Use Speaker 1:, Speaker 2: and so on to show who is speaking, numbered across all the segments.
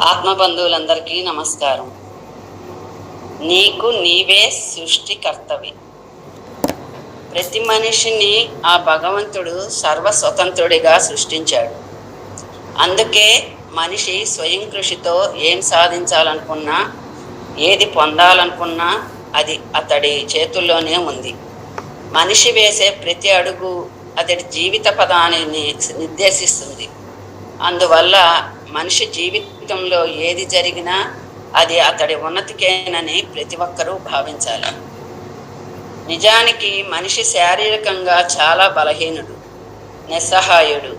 Speaker 1: ఆత్మబంధువులందరికీ నమస్కారం. నీకు నీవే సృష్టికర్తవి. ప్రతి మనిషిని ఆ భగవంతుడు సర్వస్వతంత్రుడిగా సృష్టించాడు. అందుకే మనిషి స్వయం కృషితో ఏం సాధించాలనుకున్నా ఏది పొందాలనుకున్నా అది అతడి చేతుల్లోనే ఉంది. మనిషి వేసే ప్రతి అడుగు అతడి జీవిత పదాన్ని నిర్దేశిస్తుంది. అందువల్ల మనిషి జీవితంలో ఏది జరిగినా అది అతడి ఉన్నతికేనని ప్రతి ఒక్కరూ భావించాలి. నిజానికి మనిషి శారీరకంగా చాలా బలహీనుడు నిస్సహాయుడు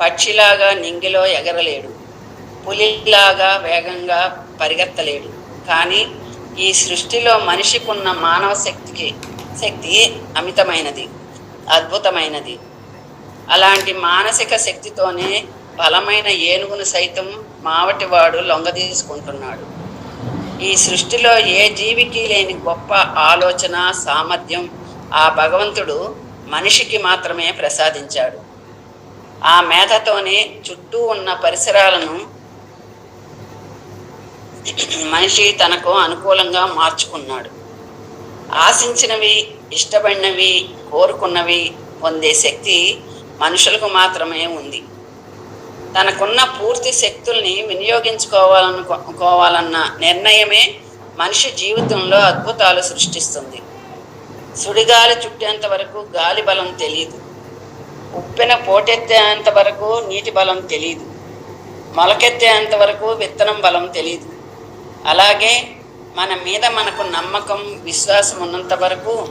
Speaker 1: పక్షిలాగా నింగిలో ఎగరలేడు పులిలాగా వేగంగా పరిగెత్తలేడు. కానీ ఈ సృష్టిలో మనిషికున్న మానవ శక్తికి శక్తి అమితమైనది అద్భుతమైనది. అలాంటి మానసిక శక్తితోనే బలమైన ఏనుగును సైతం మావటివాడు లొంగదీసుకుంటున్నాడు. ఈ సృష్టిలో ఏ జీవికి లేని గొప్ప ఆలోచన సామర్థ్యం ఆ భగవంతుడు మనిషికి మాత్రమే ప్రసాదించాడు. ఆ మేధతోనే చుట్టూ ఉన్న పరిసరాలను మనిషి తనకు అనుకూలంగా మార్చుకున్నాడు. ఆశించినవి ఇష్టపడినవి కోరుకున్నవి పొందే శక్తి మనుషులకు మాత్రమే ఉంది. తనకున్న పూర్తి శక్తుల్ని వినియోగించుకోవాలనుకోవాలన్న నిర్ణయమే మనిషి జీవితంలో అద్భుతాలు సృష్టిస్తుంది. సుడిగాలి చుట్టేంత వరకు గాలి బలం తెలియదు ఉప్పెన పోటెత్తేంత వరకు నీటి బలం తెలియదు మొలకెత్తేంత వరకు విత్తనం బలం తెలియదు అలాగే మన మీద మనకు నమ్మకం విశ్వాసం ఉన్నంత వరకు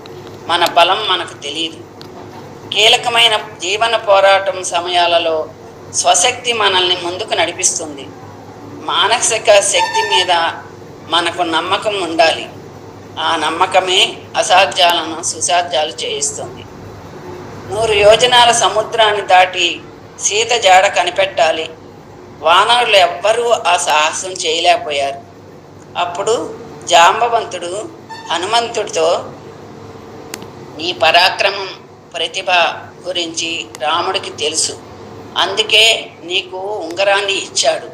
Speaker 1: మన బలం మనకు తెలియదు కీలకమైన జీవన పోరాటం సమయాలలో స్వశక్తి మనల్ని ముందుకు నడిపిస్తుంది. మానసిక శక్తి మీద మనకు నమ్మకం ఉండాలి. ఆ నమ్మకమే అసాధ్యాలను సుసాధ్యాలు చేయిస్తుంది. నూరు యోజనాల సముద్రాన్ని దాటి సీత జాడ కనిపెట్టాలి. వానరులు ఎవ్వరూ ఆ సాహసం చేయలేకపోయారు. అప్పుడు జాంబవంతుడు హనుమంతుడితో నీ పరాక్రమం ప్రతిభ గురించి రాముడికి తెలుసు. అందుకే నీకు ఉంగరాన్ని ఇచ్చాడు.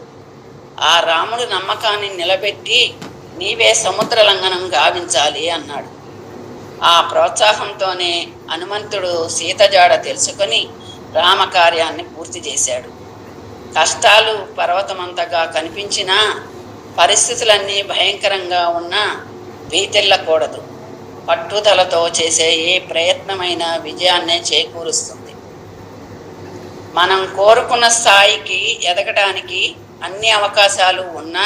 Speaker 1: ఆ రాముడు నమ్మకాన్ని నిలబెట్టి నీవే సముద్ర లంఘనం గావించాలి అన్నాడు. ఆ ప్రోత్సాహంతోనే హనుమంతుడు సీతజాడ తెలుసుకొని రామకార్యాన్ని పూర్తి చేశాడు. కష్టాలు పర్వతమంతగా కనిపించినా పరిస్థితులన్నీ భయంకరంగా ఉన్నా భీతిల్లకూడదు పట్టుదలతో చేసే ఏ ప్రయత్నమైన విజయాన్నే చేకూరుస్తుంది. మనం కోరుకున్న స్థాయికి ఎదగడానికి అన్ని అవకాశాలు ఉన్నా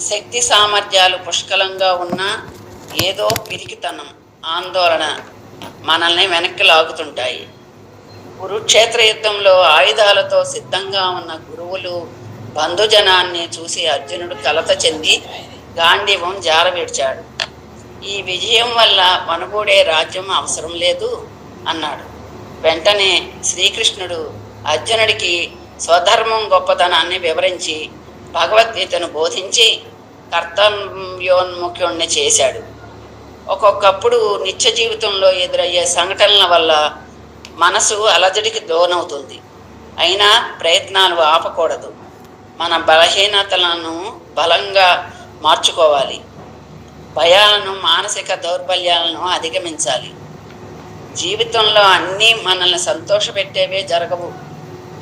Speaker 1: శక్తి సామర్థ్యాలు పుష్కలంగా ఉన్నా ఏదో పిరికితనం ఆందోళన మనల్ని వెనక్కి లాగుతుంటాయి. కురుక్షేత్ర యుద్ధంలో ఆయుధాలతో సిద్ధంగా ఉన్న గురువులు బంధుజనాన్ని చూసి అర్జునుడు కలత చెంది గాంధీవం జారవిడ్చాడు. ఈ విజయం వల్ల మనగూడే రాజ్యం అవసరం లేదు అన్నాడు. వెంటనే శ్రీకృష్ణుడు అర్జునుడికి స్వధర్మం గొప్పతనాన్ని వివరించి భగవద్గీతను బోధించి కర్తవ్యోన్ముఖ్యుణ్ణి చేశాడు. ఒక్కొక్కప్పుడు నిత్య జీవితంలో ఎదురయ్యే సంఘటనల వల్ల మనసు అలజడికి లోనవుతుంది. అయినా ప్రయత్నాలు ఆపకూడదు. మన బలహీనతలను బలంగా మార్చుకోవాలి. భయాలను మానసిక దౌర్బల్యాలను అధిగమించాలి. జీవితంలో అన్నీ మనల్ని సంతోషపెట్టేవే జరగవు.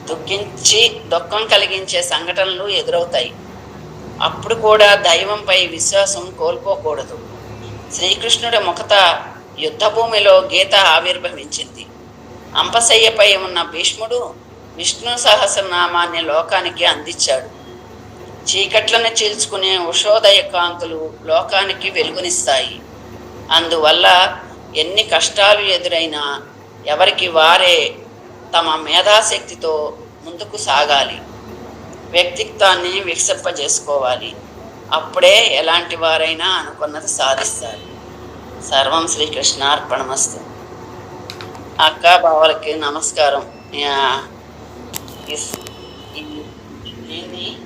Speaker 1: దుఃఖించి దుఃఖం కలిగించే సంఘటనలు ఎదురవుతాయి. అప్పుడు కూడా దైవంపై విశ్వాసం కోల్పోకూడదు. శ్రీకృష్ణుడి ముఖత యుద్ధభూమిలో గీత ఆవిర్భవించింది. అంపశయ్యపై ఉన్న భీష్ముడు విష్ణు సహస్రనామాన్ని లోకానికి అందించాడు. చీకట్లను చీల్చుకునే ఉషోదయ కాంతులు లోకానికి వెలుగునిస్తాయి. అందువల్ల ఎన్ని కష్టాలు ఎదురైనా ఎవరికి వారే తమ మేధాశక్తితో ముందుకు సాగాలి. వ్యక్తిత్వాన్ని వికసింపజేసుకోవాలి. అప్పుడే ఎలాంటి వారైనా అనుకున్నది సాధిస్తారు. సర్వం శ్రీకృష్ణ అర్పణమస్తు అక్క బావలకి నమస్కారం. ఇస్- దీన్ని